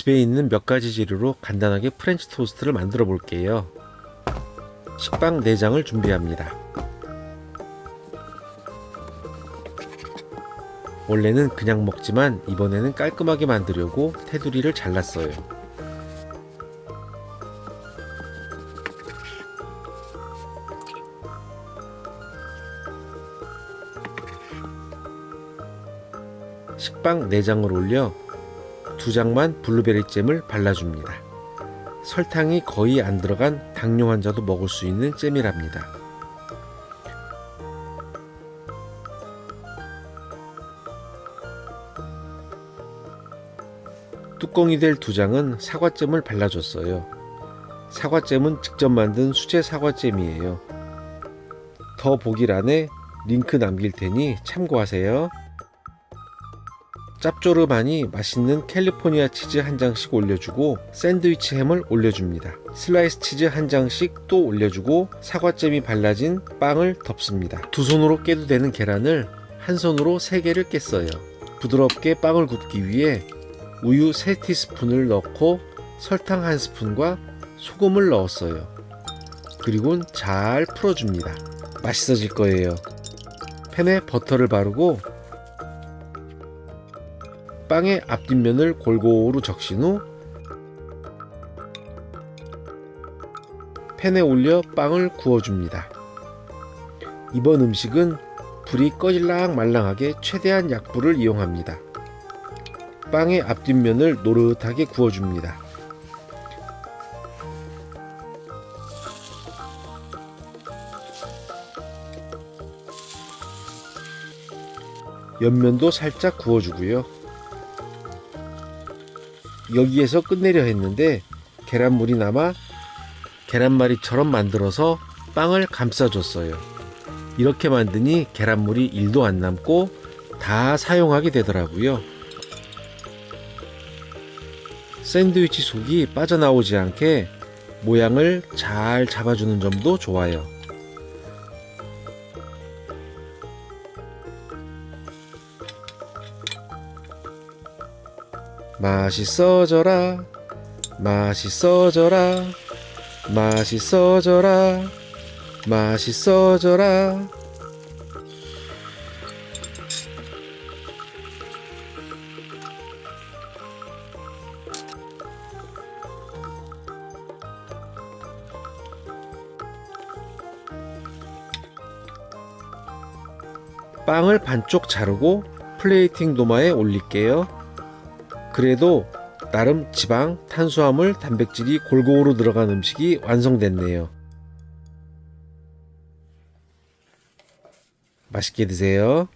집에 있는 몇 가지 재료로 간단하게 프렌치 토스트를 만들어 볼게요. 식빵 4장을 준비합니다. 원래는 그냥 먹지만 이번에는 깔끔하게 만들려고 테두리를 잘랐어요. 식빵 4장을 올려 2장만 블루베리 잼을 발라줍니다. 설탕이 거의 안 들어간 당뇨 환자도 먹을 수 있는 잼이랍니다. 뚜껑이 될 두 장은 사과잼을 발라줬어요. 사과잼은 직접 만든 수제 사과잼이에요. 더 보기란에 링크 남길 테니 참고하세요. 짭조름하니 맛있는 캘리포니아 치즈 한 장씩 올려주고 샌드위치 햄을 올려줍니다. 슬라이스 치즈 한 장씩 또 올려주고 사과잼이 발라진 빵을 덮습니다. 두 손으로 깨도 되는 계란을 한 손으로 세 개를 깼어요. 부드럽게 빵을 굽기 위해 우유 3티스푼을 넣고 설탕 1스푼과 소금을 넣었어요. 그리고 잘 풀어줍니다. 맛있어질 거예요. 팬에 버터를 바르고 빵의 앞뒷면을 골고루 적신 후 팬에 올려 빵을 구워줍니다. 이번 음식은 불이 꺼질랑 말랑하게 최대한 약불을 이용합니다. 빵의 앞뒷면을 노릇하게 구워줍니다. 옆면도 살짝 구워주고요. 여기에서 끝내려 했는데 계란물이 남아 계란말이처럼 만들어서 빵을 감싸줬어요. 이렇게 만드니 계란물이 1도 안 남고 다 사용하게 되더라고요. 샌드위치 속이 빠져나오지 않게 모양을 잘 잡아주는 점도 좋아요. 맛있어져라. 맛있어져라. 맛있어져라. 맛있어져라. 빵을 반쪽 자르고 플레이팅 도마에 올릴게요. 그래도 나름 지방, 탄수화물, 단백질이 골고루 들어간 음식이 완성됐네요. 맛있게 드세요.